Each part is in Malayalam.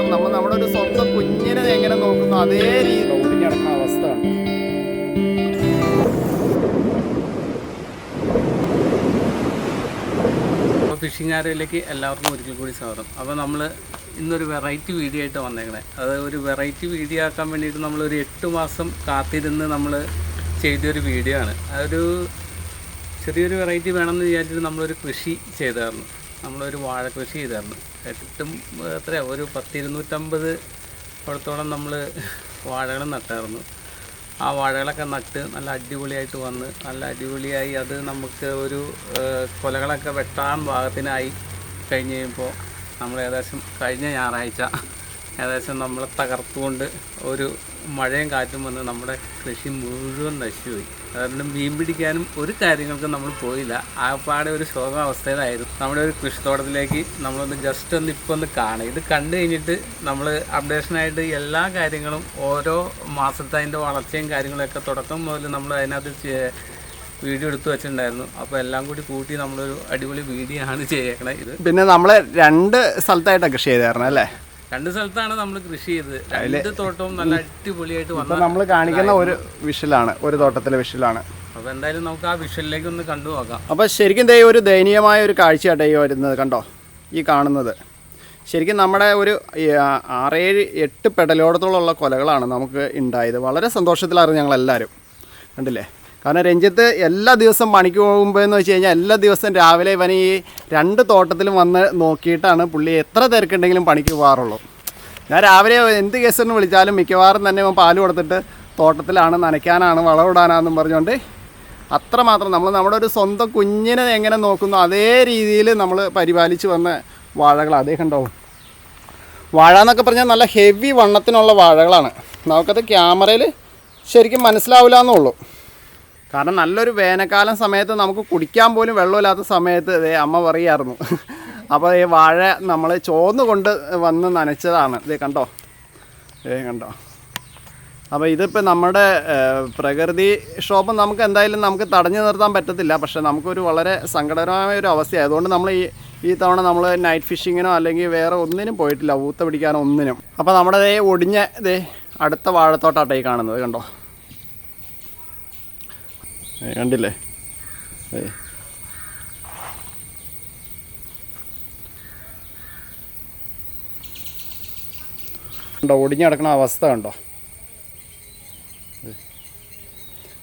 നമ്മൾ നമ്മുടെ ഒരു സ്വന്തം കുഞ്ഞിനെ എങ്ങനെ നോക്കുന്നു അതേ രീതി നോക്കിഞ്ഞടക്കുന്ന അവസ്ഥയാണ് അപ്പോൾ ഫിഷിംഗ് ആരയിലേക്ക് എല്ലാവർക്കും ഒരിക്കൽ കൂടി സ്വാഗതം. അപ്പോൾ നമ്മൾ ഇന്നൊരു വെറൈറ്റി വീഡിയോ ആയിട്ട് വന്നേക്കണേ. അത് ഒരു വെറൈറ്റി വീഡിയോ ആക്കാൻ വേണ്ടിയിട്ട് നമ്മളൊരു എട്ട് മാസം കാത്തിരുന്ന് നമ്മൾ ചെയ്തൊരു വീഡിയോ ആണ്. അതൊരു ചെറിയൊരു വെറൈറ്റി വേണമെന്ന് വിചാരിച്ചിട്ട് നമ്മളൊരു കൃഷി ചെയ്തായിരുന്നു. നമ്മളൊരു വാഴ കൃഷി ചെയ്തായിരുന്നു. എട്ടും എത്ര ഒരു പത്തിരുന്നൂറ്റമ്പത് കുളത്തോളം നമ്മൾ വാഴകൾ നട്ടായിരുന്നു. ആ വാഴകളൊക്കെ നട്ട് നല്ല അടിപൊളിയായിട്ട് വന്ന് നല്ല അടിപൊളിയായി അത് നമുക്ക് ഒരു കൊലകളൊക്കെ വെട്ടാൻ ഭാഗത്തിനായി കഴിഞ്ഞ് കഴിയുമ്പോൾ നമ്മൾ ഏകദേശം കഴിഞ്ഞ ഞായറാഴ്ച ഏകദേശം നമ്മളെ തകർത്തുകൊണ്ട് ഒരു മഴയും കാറ്റും വന്ന് നമ്മുടെ കൃഷി മുഴുവൻ നശിച്ചുപോയി. അതുകൊണ്ട് മീൻ പിടിക്കാനും ഒരു കാര്യങ്ങൾക്കും നമ്മൾ പോയില്ല. ആ ആകപ്പാടെ ഒരു ശോകാവസ്ഥയിലായിരുന്നു. നമ്മുടെ ഒരു കൃഷിത്തോട്ടത്തിലേക്ക് നമ്മളൊന്ന് ജസ്റ്റ് ഒന്ന് ഇപ്പോൾ ഒന്ന് കാണുക ഇത് കണ്ടു കഴിഞ്ഞിട്ട് നമ്മൾ അപ്ഡേഷനായിട്ട് എല്ലാ കാര്യങ്ങളും ഓരോ മാസത്തെ അതിന്റെ വളർച്ചയും കാര്യങ്ങളൊക്കെ തുടക്കം മുതൽ നമ്മൾ അതിനകത്ത് വീഡിയോ എടുത്തു വെച്ചിട്ടുണ്ടായിരുന്നു. അപ്പോൾ എല്ലാം കൂടി കൂട്ടി നമ്മളൊരു അടിപൊളി വീഡിയോ ആണ് ചെയ്യണത് ഇത്. പിന്നെ നമ്മൾ രണ്ട് സ്ഥലത്തായിട്ടാണ് കൃഷി ചെയ്തായിരുന്നു അല്ലേ? രണ്ട് സ്ഥലത്താണ് നമ്മൾ കൃഷി ചെയ്തത്. രണ്ട് തോട്ടവും നല്ല അടിപൊളിയായിട്ട് വന്നു നമ്മൾ കാണിക്കുന്ന ഒരു വിഷലാണ് ഒരു തോട്ടത്തിലെ വിഷലാണ്. അപ്പോൾ എന്തായാലും നമുക്ക് ആ വിഷലിലേക്ക് ഒന്ന് കണ്ടു നോക്കാം. അപ്പോൾ ശരിക്കും ദൈവം ഒരു ദയനീയമായ ഒരു കാഴ്ചയാട്ടെ ഈ വരുന്നത് കണ്ടോ? ഈ കാണുന്നത്. ശരിക്കും നമ്മുടെ ഒരു ആറേഴ് എട്ട് പെടലോടത്തോളമുള്ള കൊലകളാണ് നമുക്ക് ഉണ്ടായത്. വളരെ സന്തോഷത്തിലായിരുന്നു ഞങ്ങളെല്ലാവരും. കണ്ടില്ലേ? കാരണം രഞ്ജിത്ത് എല്ലാ ദിവസവും പണിക്ക് പോകുമ്പോൾ എന്ന് വെച്ച് കഴിഞ്ഞാൽ എല്ലാ ദിവസവും രാവിലെ ഇവൻ ഈ രണ്ട് തോട്ടത്തിലും വന്ന് നോക്കിയിട്ടാണ് പുള്ളി എത്ര തിരക്കുണ്ടെങ്കിലും പണിക്ക് പോകാറുള്ളൂ. ഞാൻ രാവിലെ എന്ത് കേസിന് വിളിച്ചാലും മിക്കവാറും തന്നെ ഇവൻ പാൽ കൊടുത്തിട്ട് തോട്ടത്തിലാണ് നനയ്ക്കാനാണ് വളമിടാനാണെന്നും പറഞ്ഞുകൊണ്ട് അത്രമാത്രം നമ്മൾ നമ്മുടെ ഒരു സ്വന്തം കുഞ്ഞിനെ എങ്ങനെ നോക്കുന്നു അതേ രീതിയിൽ നമ്മൾ പരിപാലിച്ച് വന്ന വാഴകൾ അതേ കണ്ടോ? വാഴ എന്നൊക്കെ പറഞ്ഞാൽ നല്ല ഹെവി വണ്ണത്തിനുള്ള വാഴകളാണ്. നമുക്കത് ക്യാമറയിൽ ശരിക്കും മനസ്സിലാവില്ല എന്നുള്ളൂ. കാരണം നല്ലൊരു വേനൽക്കാലം സമയത്ത് നമുക്ക് കുടിക്കാൻ പോലും വെള്ളമില്ലാത്ത സമയത്ത് ഇതേ അമ്മ പറയായിരുന്നു. അപ്പോൾ ഈ വാഴ നമ്മൾ ചോന്ന് കൊണ്ട് വന്ന് നനച്ചതാണ്. ഇതേ കണ്ടോ? ഏ കണ്ടോ? അപ്പോൾ ഇതിപ്പോൾ നമ്മുടെ പ്രകൃതി ക്ഷോഭം നമുക്ക് എന്തായാലും നമുക്ക് തടഞ്ഞു നിർത്താൻ പറ്റത്തില്ല. പക്ഷേ നമുക്കൊരു വളരെ സങ്കടകരമായ ഒരു അവസ്ഥയാണ് അതുകൊണ്ട് നമ്മൾ ഈ ഈ തവണ നമ്മൾ നൈറ്റ് ഫിഷിങ്ങിനോ അല്ലെങ്കിൽ വേറെ ഒന്നിനും പോയിട്ടില്ല. ഊത്ത പിടിക്കാനോ ഒന്നിനും. അപ്പോൾ നമ്മുടെ ദേ ഒടിഞ്ഞ ഇതേ അടുത്ത വാഴത്തോട്ടാട്ടേ കാണുന്നത്. കണ്ടോ? കണ്ടില്ലേ? ഏ. കണ്ടോ ഒടിഞ്ഞു അവസ്ഥ കണ്ടോ?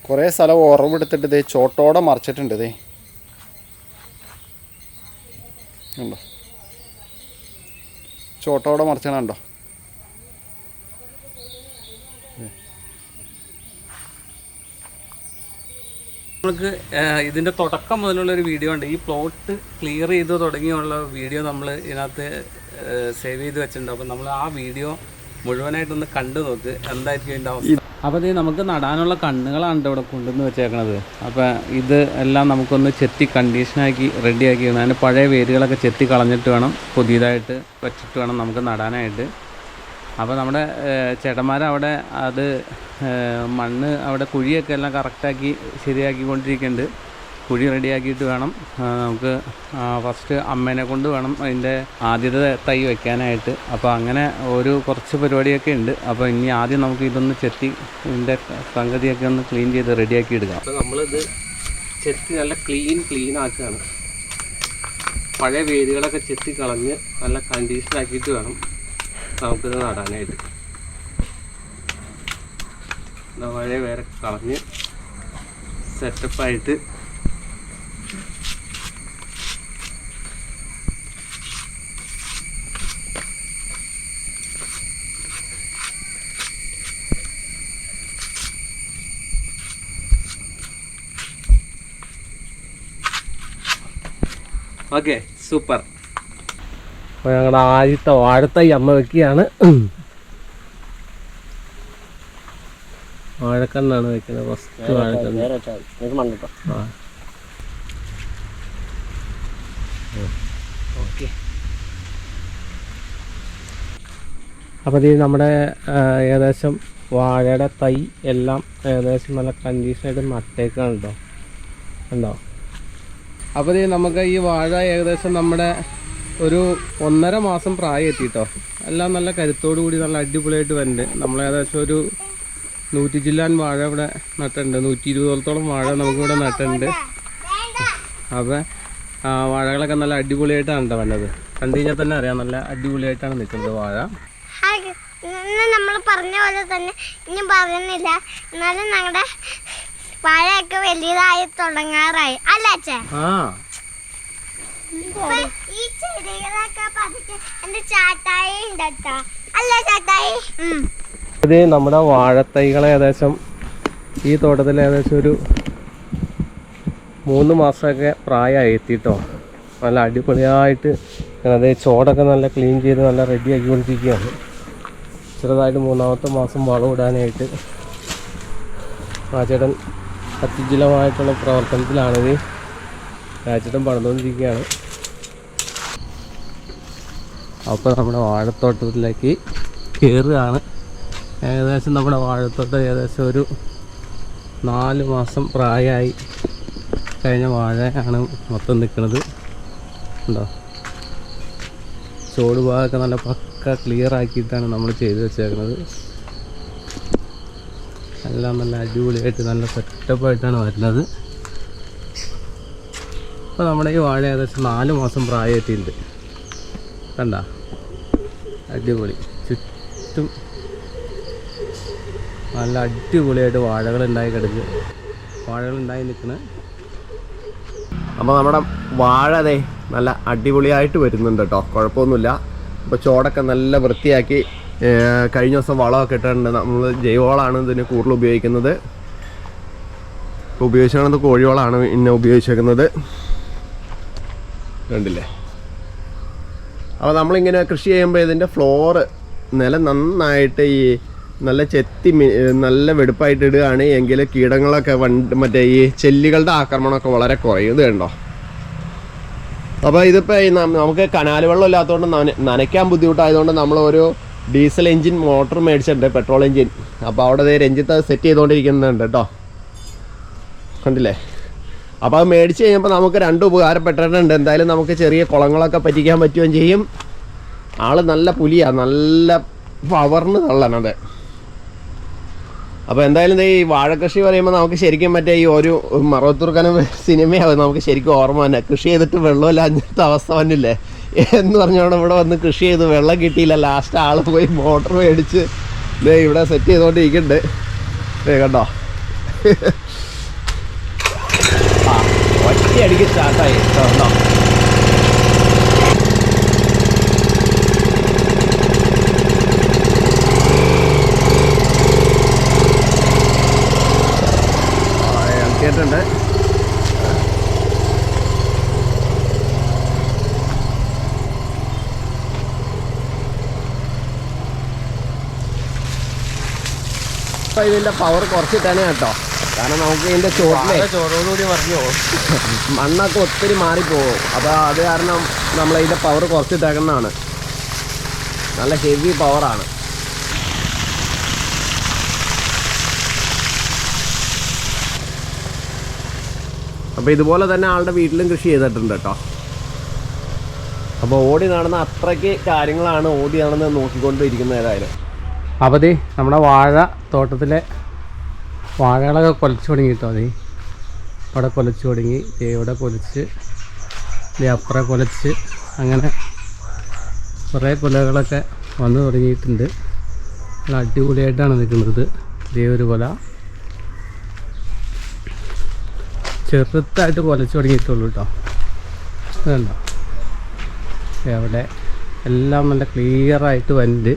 കുറേ സ്ഥലം ഉറവെടുത്തിട്ട് ഇതേ ചോട്ടോടെ മറിച്ചിട്ടുണ്ട് ഇതേ ഉണ്ടോ ചോട്ടോടെ മറിച്ചണ കണ്ടോ? നമുക്ക് ഇതിന്റെ തുടക്കം മുതലുള്ള ഒരു വീഡിയോ ഉണ്ട്. ഈ പ്ലോട്ട് ക്ലിയർ ചെയ്ത് തുടങ്ങിയുള്ള വീഡിയോ നമ്മൾ ഇതിനകത്ത് സേവ് ചെയ്ത് വെച്ചിട്ടുണ്ട്. അപ്പോൾ നമ്മൾ ആ വീഡിയോ മുഴുവനായിട്ടൊന്ന് കണ്ടു നോക്ക്. എന്തായിരിക്കും ഇതിന്റെ അവസ്ഥ? അപ്പോൾ ഇത് നമുക്ക് നടാനുള്ള കണ്ണുകളാണ് ഇവിടെ കൊണ്ടുവന്ന് വെച്ചേക്കണത്. അപ്പോൾ ഇത് എല്ലാം നമുക്കൊന്ന് ചെത്തി കണ്ടീഷനാക്കി റെഡിയാക്കി അതിന് പഴയ വേരുകളൊക്കെ ചെത്തി കളഞ്ഞിട്ട് വേണം പുതിയതായിട്ട് വെച്ചിട്ട് വേണം നമുക്ക് നടാനായിട്ട്. അപ്പോൾ നമ്മുടെ ചേട്ടന്മാർ അവിടെ അത് മണ്ണ് അവിടെ കുഴിയൊക്കെ എല്ലാം കറക്റ്റാക്കി ശരിയാക്കിക്കൊണ്ടിരിക്കുന്നുണ്ട്. കുഴി റെഡിയാക്കിയിട്ട് വേണം. നമുക്ക് ഫസ്റ്റ് അമ്മേനെ കൊണ്ട് വേണം അതിന്റെ ആദ്യത്തെ തൈ വെക്കാനായിട്ട്. അപ്പോൾ അങ്ങനെ ഒരു കുറച്ച് പരിപാടിയൊക്കെ ഉണ്ട്. അപ്പോൾ ഇനി ആദ്യം നമുക്ക് ഇതൊന്ന് ചെത്തി ഇതിന്റെ സംഗതിയൊക്കെ ഒന്ന് ക്ലീൻ ചെയ്ത് റെഡിയാക്കി എടുക്കാം. അപ്പോൾ നമ്മളിത് ചെത്തി നല്ല ക്ലീൻ ക്ലീൻ ആക്കുകയാണ്. പഴയ വേരുകളൊക്കെ ചെത്തി കളഞ്ഞ് നല്ല കണ്ടീഷനാക്കിയിട്ട് വേണം. നമുക്കിത് നടാനായിട്ട്. പഴയ വേറെ കളഞ്ഞ് സെറ്റപ്പായിട്ട് ഓക്കെ സൂപ്പർ അപ്പോൾ ഞങ്ങളുടെ ആദ്യത്തെ വാഴത്തൈ അമ്മ വെക്കുകയാണ്. വാഴക്കണ്ണാണ് വെക്കുന്നത് ഫസ്റ്റ് വാഴക്കണ്ണ്. ആ. ഓക്കെ. അപ്പോൾ ഇത് നമ്മുടെ ഏകദേശം വാഴയുടെ തൈ എല്ലാം ഏകദേശം നല്ല കണ്ടീഷനായിട്ട് നട്ടേക്കാണ് കേട്ടോ ഉണ്ടോ അപ്പോൾ ഇത് നമുക്ക് ഈ വാഴ ഏകദേശം നമ്മുടെ ഒരു ഒന്നര മാസം പ്രായം എത്തിട്ടോ എല്ലാം നല്ല കരുത്തോടു കൂടി നല്ല അടിപൊളിയായിട്ട് വരുന്നുണ്ട് നമ്മൾ ഏകദേശം ഒരു നൂറ്റി ജില്ലാൻ വാഴ ഇവിടെ നട്ടിട്ടുണ്ട്. നൂറ്റി ഇരുപതോളത്തോളം വാഴ നമുക്കിവിടെ നട്ടിട്ടുണ്ട്. അപ്പോൾ ആ വാഴകളൊക്കെ നല്ല അടിപൊളിയായിട്ടാണ് കേട്ടോ വന്നത്. കണ്ടു കഴിഞ്ഞാൽ തന്നെ അറിയാം നല്ല അടിപൊളിയായിട്ടാണ് നിൽക്കുന്നത് വാഴ. നമ്മൾ പറഞ്ഞ പോലെ തന്നെ ഇനി പറയുന്നില്ല. എന്നാലും ഞങ്ങളുടെ വാഴയൊക്കെ വലിയതായി തുടങ്ങാറായി. അല്ലേ ആ. ഇത് നമ്മുടെ വാഴത്തൈകൾ ഏകദേശം ഈ തോട്ടത്തിൽ ഏകദേശം ഒരു മൂന്ന് മാസമൊക്കെ പ്രായമായി എത്തിയിട്ടോ. നല്ല അടിപൊളിയായിട്ട് അത് ചോടൊക്കെ നല്ല ക്ലീൻ ചെയ്ത് നല്ല റെഡി ആക്കിക്കൊണ്ടിരിക്കുകയാണ്. ചെറുതായിട്ട് മൂന്നാമത്തെ മാസം വളം ഇടാനായിട്ട് രാജേട്ടൻ അത്യുജ്വലമായിട്ടുള്ള പ്രവർത്തനത്തിലാണിത്. രാജേട്ടൻ പണിതുകൊണ്ടിരിക്കുകയാണ്. അപ്പോൾ നമ്മുടെ വാഴത്തോട്ടത്തിലേക്ക് കയറുകയാണ് ഏകദേശം നമ്മുടെ വാഴത്തോട്ടം ഏകദേശം ഒരു നാല് മാസം പ്രായമായി കഴിഞ്ഞ വാഴയാണ് മൊത്തം നിൽക്കുന്നത്. ഉണ്ടോ? ചോട് ഭാഗമൊക്കെ നല്ല പക്ക ക്ലിയർ ആക്കിയിട്ടാണ് നമ്മൾ ചെയ്ത് വെച്ചേക്കുന്നത്. എല്ലാം നല്ല അടിപൊളിയായിട്ട് നല്ല സെറ്റപ്പായിട്ടാണ് വരുന്നത്. അപ്പോൾ നമ്മുടെ ഈ വാഴ ഏകദേശം നാല് മാസം പ്രായമായിട്ടുണ്ട്. കണ്ട? അടിപൊളി. ചുറ്റും നല്ല അടിപൊളിയായിട്ട് വാഴകൾ ഉണ്ടായി കിടക്കുക വാഴകൾ ഉണ്ടായി നിൽക്കുന്ന അപ്പോൾ നമ്മുടെ വാഴ അതെ നല്ല അടിപൊളിയായിട്ട് വരുന്നുണ്ട് കേട്ടോ കുഴപ്പമൊന്നുമില്ല. അപ്പോൾ ചോടൊക്കെ നല്ല വൃത്തിയാക്കി കഴിഞ്ഞ ദിവസം വളമൊക്കെ ഇട്ടിട്ടുണ്ട്. നമ്മൾ ജൈവവളമാണ് ഇതിന് കൂടുതൽ ഉപയോഗിക്കുന്നത്. ഇപ്പോൾ ഉപയോഗിച്ചത് കോഴിവളമാണ് ഇന്നെ ഉപയോഗിച്ചേക്കുന്നത്. കണ്ടില്ലേ? അപ്പോൾ നമ്മളിങ്ങനെ കൃഷി ചെയ്യുമ്പോൾ ഇതിന്റെ ഫ്ലോറ് നില നന്നായിട്ട് ഈ നല്ല ചെത്തി നല്ല വെടുപ്പായിട്ട് ഇടുകയാണ്. എങ്കിൽ കീടങ്ങളൊക്കെ വണ്ട് മറ്റേ ഈ ചെല്ലികളുടെ ആക്രമണമൊക്കെ വളരെ കുറയും ഇത് കണ്ടോ അപ്പോൾ ഇതിപ്പോൾ നമുക്ക് കനാല് വെള്ളം ഇല്ലാത്തതുകൊണ്ട് നനയ്ക്കാൻ ബുദ്ധിമുട്ടായതുകൊണ്ട് നമ്മൾ ഒരു ഡീസൽ എഞ്ചിൻ മോട്ടർ മേടിച്ചിട്ടുണ്ട് പെട്രോൾ എഞ്ചിൻ. അപ്പോൾ അവിടെ രഞ്ജിത്ത് സെറ്റ് ചെയ്തുകൊണ്ടിരിക്കുന്നുണ്ട് കേട്ടോ. കണ്ടില്ലേ? അപ്പോൾ അത് മേടിച്ച് കഴിഞ്ഞപ്പോൾ നമുക്ക് രണ്ട് ഉപകാരപ്പെട്ടിട്ടുണ്ട്. എന്തായാലും നമുക്ക് ചെറിയ കുളങ്ങളൊക്കെ പറ്റിക്കാൻ പറ്റുകയും ചെയ്യും. ആൾ നല്ല പുലിയാണ് നല്ല പവർന്ന് തള്ളണത്. അപ്പോൾ എന്തായാലും ഈ വാഴക്കൃഷി പറയുമ്പോൾ നമുക്ക് ശരിക്കും മറ്റേ ഈ ഒരു മറവത്തൂർക്കനം സിനിമയാവും. നമുക്ക് ശരിക്കും ഓർമ്മ തന്നെ കൃഷി ചെയ്തിട്ട് വെള്ളമില്ല അഞ്ചത്തെ അവസ്ഥ വന്നില്ലേ? എന്ന് പറഞ്ഞോണ്ട് ഇവിടെ വന്ന് കൃഷി ചെയ്ത് വെള്ളം കിട്ടിയില്ല. ലാസ്റ്റ് ആൾ പോയി മോട്ടർ മേടിച്ച് ഇവിടെ സെറ്റ് ചെയ്തുകൊണ്ടിരിക്കുന്നുണ്ട് കണ്ടോ? ഒറ്റയടിക്ക് സ്റ്റാർട്ടായി. അപ്പൊ ഇതിന്റെ പവർ കുറച്ചിട്ടാണ് കേട്ടോ. കാരണം നമുക്ക് ഇതിന്റെ ചോട്ടിലെ ചോറോടുകൂടി പറഞ്ഞു? മണ്ണൊക്കെ ഒത്തിരി മാറിപ്പോകും അപ്പോൾ അത് കാരണം നമ്മൾ ഇതിന്റെ പവർ കുറച്ചിട്ടേക്കുന്നതാണ്. നല്ല ഹെവി പവറാണ് അപ്പോൾ ഇതുപോലെ തന്നെ ആളുടെ വീട്ടിലും കൃഷി ചെയ്തിട്ടുണ്ട് കേട്ടോ. അപ്പോൾ ഓടി നടന്ന അത്രയ്ക്ക് കാര്യങ്ങളാണ് ഓടി നടന്ന് നോക്കിക്കൊണ്ടിരിക്കുന്നത് ഏതായാലും. അപ്പോൾ ദേ നമ്മുടെ വാഴ തോട്ടത്തിലെ വാഴകളൊക്കെ കൊലച്ചു തുടങ്ങി കേട്ടോ അതേ. അവിടെ കൊലച്ചു തുടങ്ങി. ഇവിടെ കൊലച്ച് അപ്പുറം കൊലച്ച് അങ്ങനെ കുറേ കൊലകളൊക്കെ വന്നു തുടങ്ങിയിട്ടുണ്ട്. അടിപൊളിയായിട്ടാണ് നിൽക്കുന്നത്. ദേ ഒരു കൊല. ചെറുതായിട്ട് കൊലച്ചു തുടങ്ങിയിട്ടുള്ളൂ കേട്ടോ. അതുണ്ടോ എവിടെ എല്ലാം നല്ല ക്ലിയറായിട്ട് വന്നിട്ട്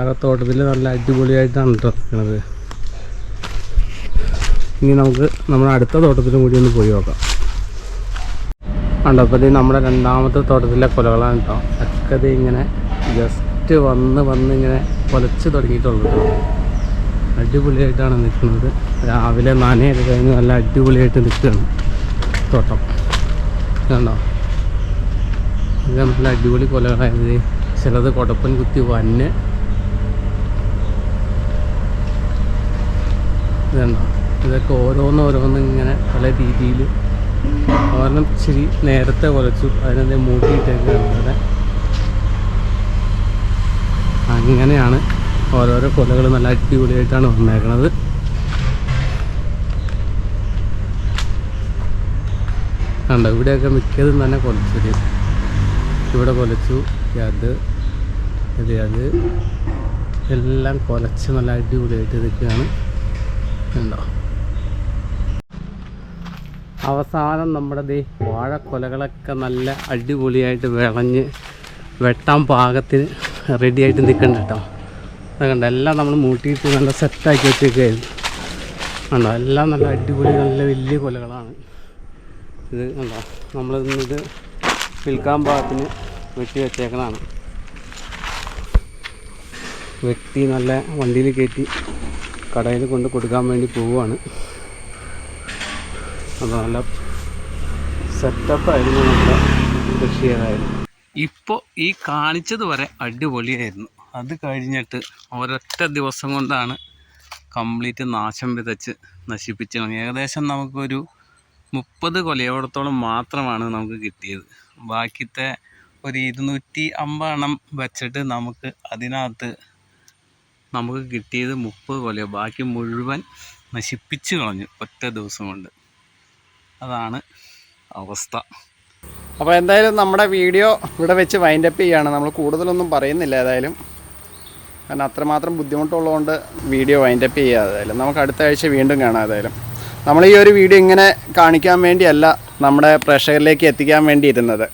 അകത്തോട്ടത്തിൽ നല്ല അടിപൊളിയായിട്ടാണ് കേട്ടോ നിൽക്കുന്നത്. ഇനി നമുക്ക് നമ്മുടെ അടുത്ത തോട്ടത്തിലും കൂടി ഒന്ന് പോയി നോക്കാം. കണ്ടോ അപ്പോൾ ഇത് നമ്മുടെ രണ്ടാമത്തെ തോട്ടത്തിലെ കൊലകളാണ് കേട്ടോ. അക്കത് ഇങ്ങനെ ജസ്റ്റ് വന്ന് വന്ന് ഇങ്ങനെ കൊലച്ച് തുടങ്ങിയിട്ടുള്ളൂ അടിപൊളിയായിട്ടാണ് നിൽക്കുന്നത്. രാവിലെ നനയൊക്കെ കഴിഞ്ഞ് നല്ല അടിപൊളിയായിട്ട് നിൽക്കുകയാണ് തോട്ടം. കണ്ടോ? ഇത് നല്ല അടിപൊളി കൊലകളായത് ചിലത് കൊടപ്പൻ കുത്തി വന്ന്. ഇതുണ്ടോ? ഇതൊക്കെ ഓരോന്ന് ഓരോന്ന് ഇങ്ങനെ പല രീതിയിൽ ഒരെണ്ണം ശരി നേരത്തെ കുലച്ചു അതിനെ മൂട്ടിയിട്ടേക്കാണ് ഇവിടെ. അങ്ങനെയാണ് ഓരോരോ കൊലകൾ നല്ല അടിപൊളിയായിട്ടാണ് വന്നേക്കണത്. കണ്ടോ ഇവിടെയൊക്കെ മിക്കതും തന്നെ കൊലച്ചത് ഇവിടെ കൊലച്ചു അത് ഇത് അത്. എല്ലാം കൊലച്ച് നല്ല അടിപൊളിയായിട്ട് നിൽക്കുകയാണ്. കണ്ടോ? അവസാനം നമ്മുടെ ദേ വാഴക്കൊലകളൊക്കെ നല്ല അടിപൊളിയായിട്ട് വിളഞ്ഞ് വെട്ടാൻ പാകത്തിന് റെഡിയായിട്ട് നിൽക്കണ്ട കേട്ടോ. അതുകൊണ്ട് കണ്ടോ എല്ലാം നമ്മൾ മൂട്ടിയിട്ട് നല്ല സെറ്റാക്കി വെച്ചേക്കായിരുന്നു. കണ്ടോ എല്ലാം നല്ല അടിപൊളി നല്ല വലിയ കൊലകളാണ്. ഇത് കണ്ടോ നമ്മൾ ഇന്നിത് വിൽക്കാൻ പാകത്തിന് വെട്ടി വെച്ചേക്കണതാണ്. വെട്ടി നല്ല വണ്ടിയിൽ കയറ്റി കടയിൽ കൊണ്ട് കൊടുക്കാൻ വേണ്ടി പോവുകയാണ്. അപ്പോൾ നല്ല സെറ്റപ്പായിരുന്നു നമ്മുടെ കൃഷി ഇപ്പോൾ ഈ കാണിച്ചത് വരെ അടിപൊളിയായിരുന്നു. അത് കഴിഞ്ഞിട്ട് ഒരൊറ്റ ദിവസം കൊണ്ടാണ് കംപ്ലീറ്റ് നാശം വിതച്ച് നശിപ്പിച്ച്. ഏകദേശം നമുക്കൊരു മുപ്പത് കൊലയോടത്തോളം മാത്രമാണ് നമുക്ക് കിട്ടിയത്. ബാക്കിത്തെ ഒരു ഇരുന്നൂറ്റി അമ്പതെണ്ണം വെച്ചിട്ട് നമുക്ക് അതിനകത്ത് നമുക്ക് കിട്ടിയത് മുപ്പത് കൊലയോ. ബാക്കി മുഴുവൻ നശിപ്പിച്ച് കളഞ്ഞു ഒറ്റ ദിവസം കൊണ്ട്. അതാണ് അവസ്ഥ. അപ്പോൾ എന്തായാലും നമ്മുടെ വീഡിയോ ഇവിടെ വെച്ച് വൈൻഡപ്പ് ചെയ്യുകയാണ് നമ്മൾ കൂടുതലൊന്നും പറയുന്നില്ല ഏതായാലും. കാരണം അത്രമാത്രം ബുദ്ധിമുട്ടുള്ളതുകൊണ്ട് വീഡിയോ വൈൻഡപ്പ് ചെയ്യുക ഏതായാലും. നമുക്ക് അടുത്ത ആഴ്ച വീണ്ടും കാണാം ഏതായാലും. നമ്മൾ ഈ ഒരു വീഡിയോ ഇങ്ങനെ കാണിക്കാൻ വേണ്ടിയല്ല നമ്മുടെ പ്രേക്ഷകരിലേക്ക് എത്തിക്കാൻ വേണ്ടി ഇരുന്നത്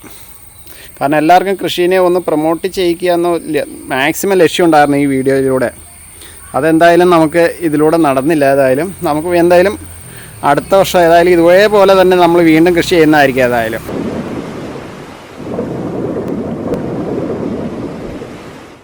കാരണം എല്ലാവർക്കും കൃഷിനെ ഒന്ന് പ്രൊമോട്ട് ചെയ്യിക്കുക എന്ന മാക്സിമം ലക്ഷ്യം ഉണ്ടായിരുന്നു ഈ വീഡിയോയിലൂടെ. അതെന്തായാലും നമുക്ക് ഇതിലൂടെ നടന്നില്ല ഏതായാലും. നമുക്ക് എന്തായാലും അടുത്ത വർഷം ഏതായാലും ഇതേപോലെ തന്നെ നമ്മൾ വീണ്ടും കൃഷി ചെയ്യുന്നതായിരിക്കും ഏതായാലും.